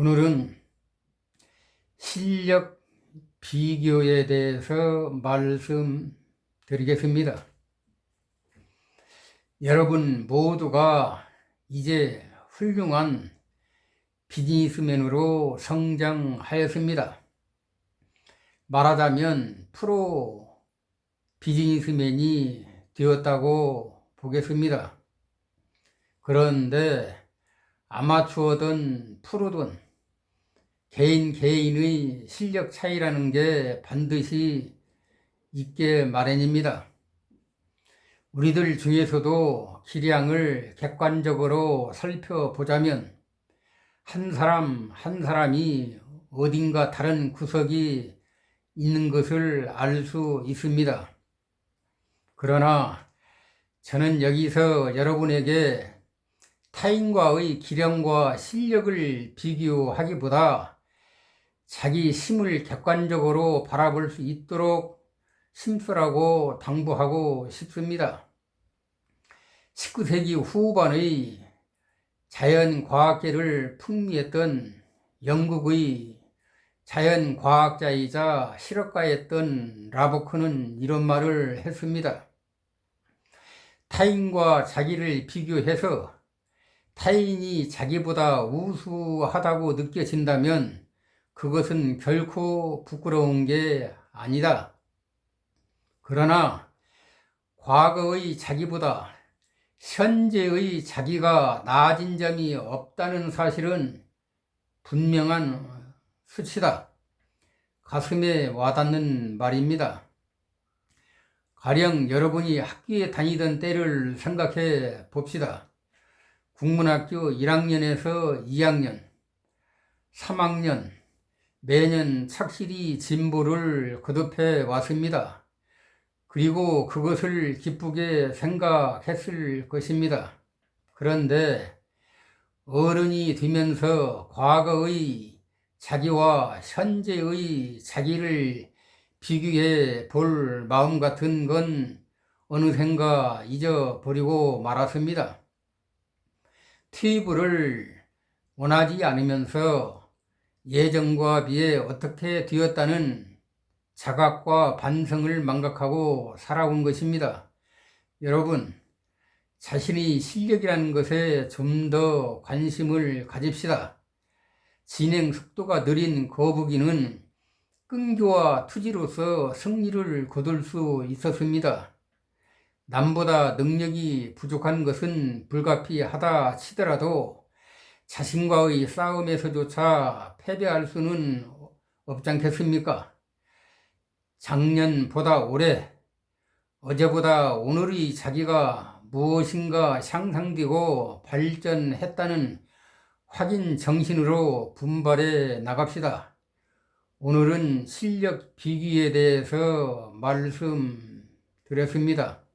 오늘은 실력 비교에 대해서 말씀드리겠습니다. 여러분 모두가 이제 훌륭한 비즈니스맨으로 성장하였습니다. 말하자면 프로 비즈니스맨이 되었다고 보겠습니다. 그런데 아마추어든 프로든 개인 개인의 실력 차이라는 게 반드시 있게 마련입니다. 우리들 중에서도 기량을 객관적으로 살펴보자면 한 사람 한 사람이 어딘가 다른 구석이 있는 것을 알 수 있습니다. 그러나 저는 여기서 여러분에게 타인과의 기량과 실력을 비교하기보다 자기 힘을 객관적으로 바라볼 수 있도록 심수라고 당부하고 싶습니다. 19세기 후반의 자연과학계를 풍미했던 영국의 자연과학자이자 실업가였던 라보크는 이런 말을 했습니다. 타인과 자기를 비교해서 타인이 자기보다 우수하다고 느껴진다면 그것은 결코 부끄러운 게 아니다. 그러나 과거의 자기보다 현재의 자기가 나아진 점이 없다는 사실은 분명한 수치다. 가슴에 와닿는 말입니다. 가령 여러분이 학교에 다니던 때를 생각해 봅시다. 국문학교 1학년에서 2학년, 3학년, 매년 착실히 진보를 거듭해 왔습니다. 그리고 그것을 기쁘게 생각했을 것입니다. 그런데 어른이 되면서 과거의 자기와 현재의 자기를 비교해 볼 마음 같은 건 어느샌가 잊어버리고 말았습니다. 튜브를 원하지 않으면서 예전과 비해 어떻게 되었다는 자각과 반성을 망각하고 살아온 것입니다. 여러분, 자신의 실력이라는 것에 좀 더 관심을 가집시다. 진행 속도가 느린 거북이는 끈기와 투지로서 승리를 거둘 수 있었습니다. 남보다 능력이 부족한 것은 불가피하다 치더라도 자신과의 싸움에서조차 패배할 수는 없지 않겠습니까? 작년보다 올해, 어제보다 오늘의 자기가 무엇인가 향상되고 발전했다는 확인 정신으로 분발해 나갑시다. 오늘은 실력 비기에 대해서 말씀드렸습니다.